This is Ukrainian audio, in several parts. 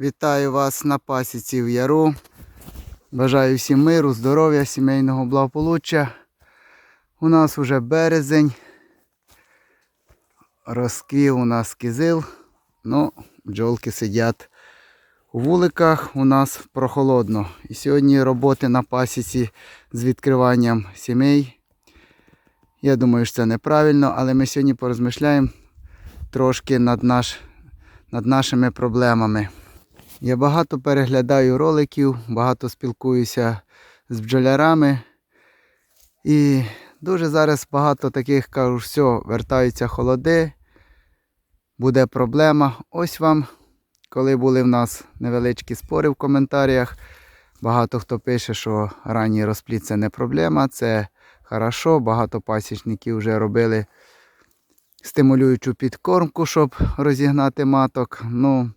Вітаю вас на пасіці в Яру. Бажаю всім миру, здоров'я, сімейного благополуччя. У нас уже березень. Розквів у нас кизил. Ну, бджолки сидять у вуликах. У нас прохолодно. І сьогодні роботи на пасіці з відкриванням сімей. Я думаю, що це неправильно, але ми сьогодні порозмишляємо трошки над, наш, над нашими проблемами. Я багато переглядаю роликів, багато спілкуюся з бджолярами. І дуже зараз багато таких кажуть, все, вертаються холоди, буде проблема. Ось вам, коли були в нас невеличкі спори в коментарях, багато хто пише, що ранній розпліт це не проблема, це хорошо. Багато пасічників вже робили стимулюючу підкормку, щоб розігнати маток. Ну,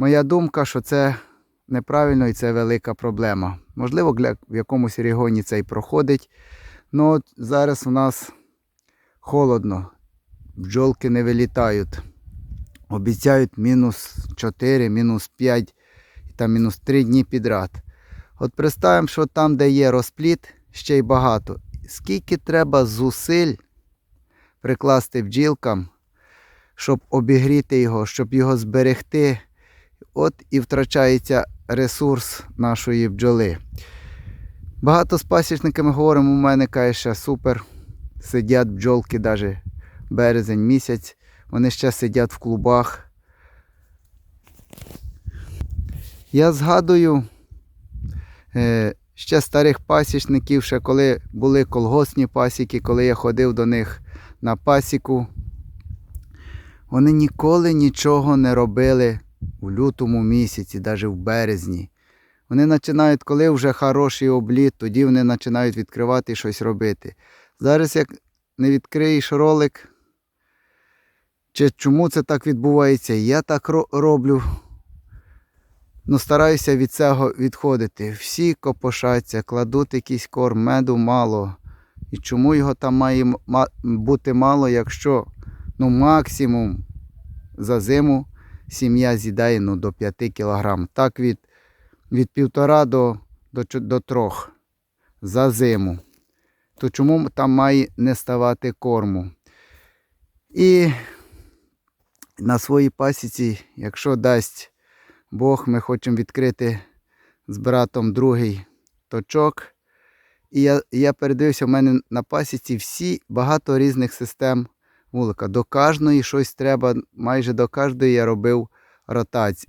Моя думка, що це неправильно і це велика проблема. Можливо, для, в якомусь регіоні це і проходить. Ну зараз у нас холодно, бджолки не вилітають. Обіцяють мінус 4, мінус 5 і мінус 3 дні підряд. От представимо, що там, де є розпліт, ще й багато. Скільки треба зусиль прикласти бджілкам, щоб обігріти його, щоб його зберегти. От і втрачається ресурс нашої бджоли. Багато з пасічниками говоримо, у мене каже, ще супер. Сидять бджолки, навіть березень місяць. Вони ще сидять в клубах. Я згадую е, ще старих пасічників, ще коли були колгоспні пасіки, коли я ходив до них на пасіку. Вони ніколи нічого не робили у лютому місяці, навіть в березні. Вони починають, коли вже хороший обліт, тоді вони починають відкривати і щось робити. Зараз, як не відкриєш ролик, чи чому це так відбувається, я так роблю. Ну, стараюся від цього відходити. Всі копошаться, кладуть якийсь корм, меду мало. І чому його там має бути мало, якщо ну, максимум за зиму сім'я з'їдає ну, до 5 кг. Так від, від 1,5 до, до, до 3 за зиму. То чому там має не ставати корму? І на своїй пасіці, якщо дасть Бог, ми хочемо відкрити з братом другий точок. І я, я передивився, в мене на пасіці всі багато різних систем вулика. До кожної щось треба, майже до кожної я робив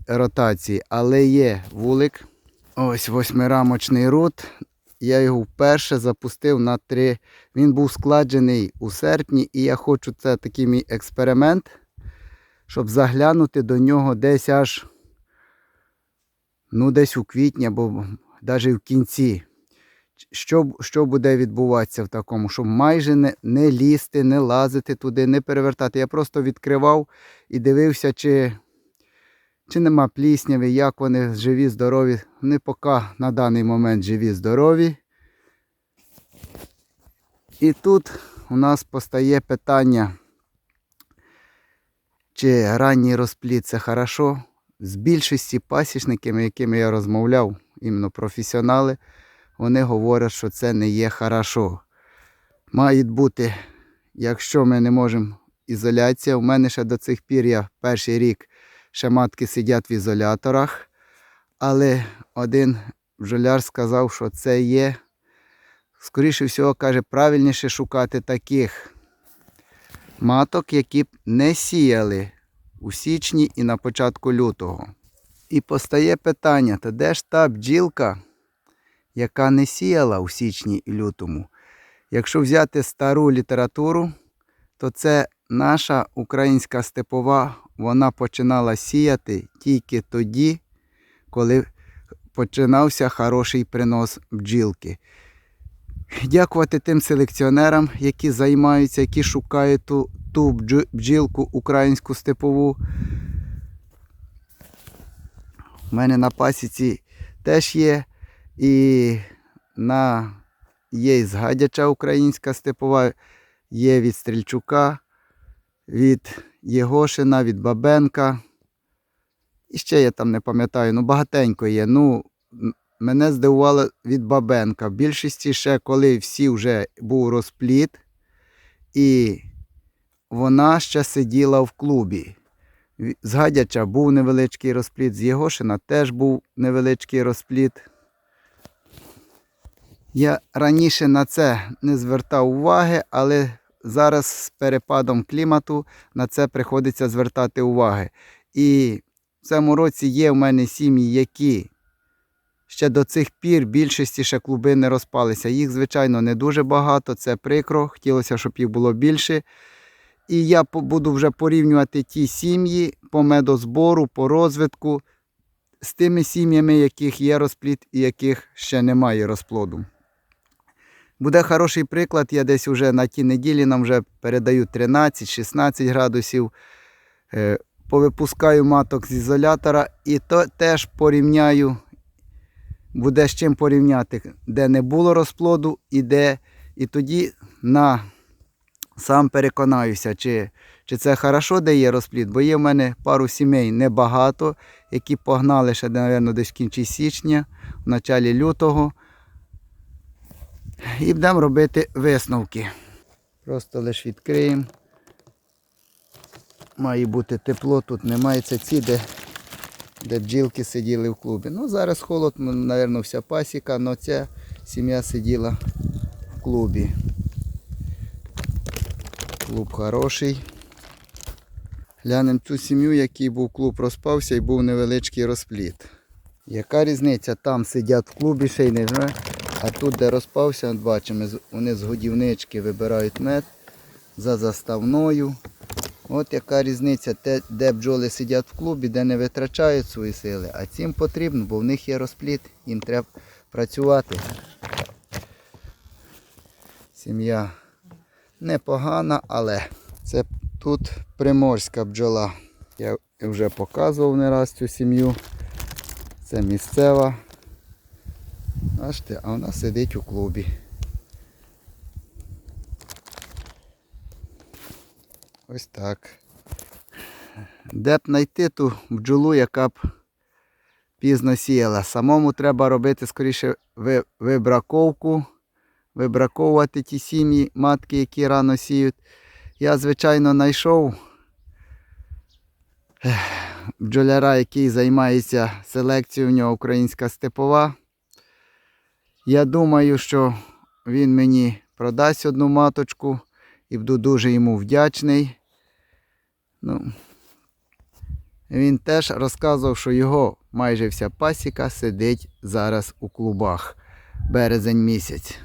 ротації. Але є вулик, ось восьмирамочний рут. Я його вперше запустив на три. Він був складений у серпні, і я хочу це такий мій експеримент, щоб заглянути до нього десь аж ну, десь у квітні або навіть в кінці. Що, що буде відбуватися в такому, щоб майже не, не лізти, не лазити туди, не перевертати. Я просто відкривав і дивився, чи, чи нема плісняви, як вони живі, здорові. Вони поки на даний момент живі, здорові. І тут у нас постає питання, чи ранній розплід це хорошо. З більшості пасічників, якими я розмовляв, іменно професіонали, вони говорять, що це не є хорошо. Має бути, якщо ми не можемо ізоляція, у мене ще до цих пір я перший рік ще матки сидять в ізоляторах, але один бджоляр сказав, що це є, скоріше всього, каже, правильніше шукати таких маток, які б не сіяли у січні і на початку лютого. І постає питання, то де ж та бджілка, яка не сіяла у січні і лютому? Якщо взяти стару літературу, то це наша українська степова, вона починала сіяти тільки тоді, коли починався хороший принос бджілки. Дякувати тим селекціонерам, які займаються, які шукають ту, ту бджілку українську степову. У мене на пасіці теж є. І на є Гадяча українська степова, є від Стрільчука, від Єгошина, від Бабенка. І ще я там не пам'ятаю, ну багатенько є. Ну, мене здивувало від Бабенка. В більшості ще коли всі вже був розпліт, і вона ще сиділа в клубі. Ві- З Гадяча був невеличкий розпліт, з Єгошина теж був невеличкий розпліт. Я раніше на це не звертав уваги, але зараз з перепадом клімату на це приходиться звертати уваги. І в цьому році є в мене сім'ї, які ще до цих пір більшості ще клуби не розпалися. Їх, звичайно, не дуже багато, це прикро. Хотілося, щоб їх було більше. І я буду вже порівнювати ті сім'ї по медозбору, по розвитку з тими сім'ями, яких є розплід і яких ще немає розплоду. Буде хороший приклад. Я десь вже на тій неділі нам вже передаю 13-16 градусів. Е, Повипускаю маток з ізолятора і то теж порівняю. Буде з чим порівняти, де не було розплоду і де. І тоді на сам переконаюся, чи, чи це хорошо, де є розплід, бо є в мене пару сімей небагато, які погнали ще, мабуть, десь в кінці січня, в началі лютого. І будемо робити висновки. Просто лише відкриємо. Має бути тепло, тут немає це ці, де, де бджілки сиділи в клубі. Ну, зараз холод, мабуть, вся пасіка, але ця сім'я сиділа в клубі. Клуб хороший. Глянемо цю сім'ю, який був клуб, розпався і був невеличкий розпліт. Яка різниця? Там сидять в клубі, ще й не знаю. А тут, де розпався, бачимо, вони з годівнички вибирають мед за заставною. От яка різниця, де бджоли сидять в клубі, де не витрачають свої сили. А цим потрібно, бо в них є розпліт, їм треба працювати. Сім'я непогана, але це тут приморська бджола. Я вже показував не раз цю сім'ю. Це місцева. Бачите, а вона сидить у клубі. Ось так. Де б знайти ту бджолу, яка б пізно сіяла. Самому треба робити скоріше вибраковку, вибраковувати ті сім'ї, матки, які рано сіють. Я, звичайно, знайшов бджоляра, який займається селекцією, у нього українська степова. Я думаю, що він мені продасть одну маточку і буду дуже йому вдячний. Ну, він теж розказував, що його майже вся пасіка сидить зараз у клубах. Березень місяць.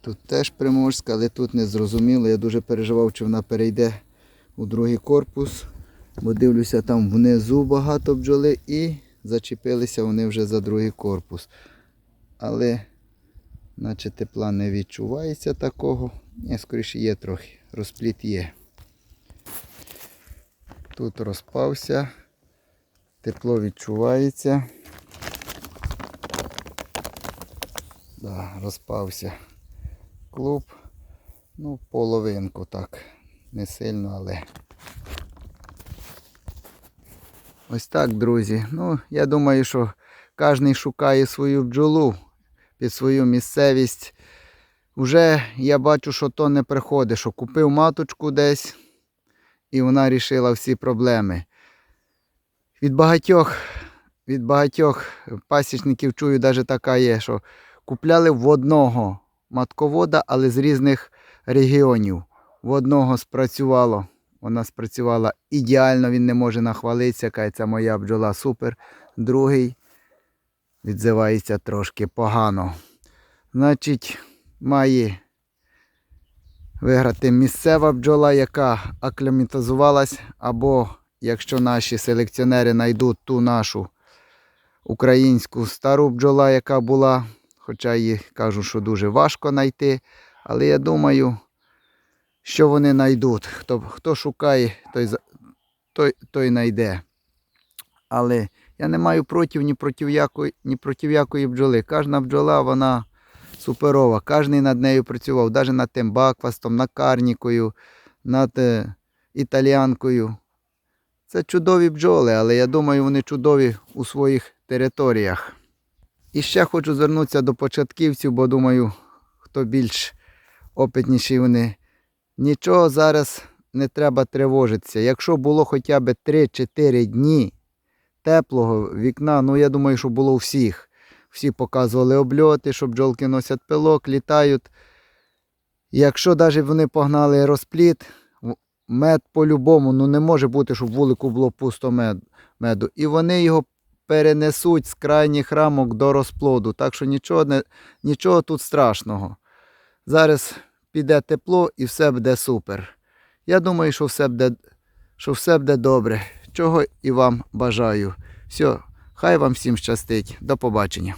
Тут теж приморська, але тут не зрозуміло. Я дуже переживав, чи вона перейде у другий корпус. Бо дивлюся, там внизу багато бджоли і зачепилися вони вже за другий корпус. Але наче тепла не відчувається такого. Ні, скоріше є трохи. Розпліт є. Тут розпався. Тепло відчувається. Да, розпався клуб. Ну, половинку так. Не сильно, але. Ось так, друзі. Ну, я думаю, що кожен шукає свою бджолу під свою місцевість. Уже я бачу, що то не приходить, що купив маточку десь і вона вирішила всі проблеми. Від багатьох, від багатьох пасічників чую, навіть така є, що купляли в одного матковода, але з різних регіонів. В одного спрацювало. Вона спрацювала ідеально, він не може нахвалитися, каже, це моя бджола супер. Другий відзивається трошки погано. Значить, має виграти місцева бджола, яка акліматизувалась, або якщо наші селекціонери знайдуть ту нашу українську стару бджола, яка була, хоча її кажуть, що дуже важко знайти, але я думаю, що вони знайдуть. Хто, хто шукає, той, той, той знайде. Але я не маю проти ні проти якої, ні проти якої бджоли. Кожна бджола, вона суперова. Кожен над нею працював, навіть над тим баквастом, над карнікою, над е, італіанкою. Це чудові бджоли, але я думаю, вони чудові у своїх територіях. І ще хочу звернутися до початківців, бо думаю, хто більш опитніші вони. Нічого зараз не треба тривожитися. Якщо було хоча б 3-4 дні теплого вікна, ну я думаю, що було у всіх. Всі показували обльоти, що бджолки носять пилок, літають. Якщо навіть вони погнали розпліт, мед по-любому, ну не може бути, щоб вулику було пусто мед- меду. І вони його перенесуть з крайніх рамок до розплоду. Так що нічого, не, нічого тут страшного. Зараз піде тепло і все буде супер. Я думаю, що все буде, що все буде добре. Чого і вам бажаю. Все, хай вам всім щастить. До побачення.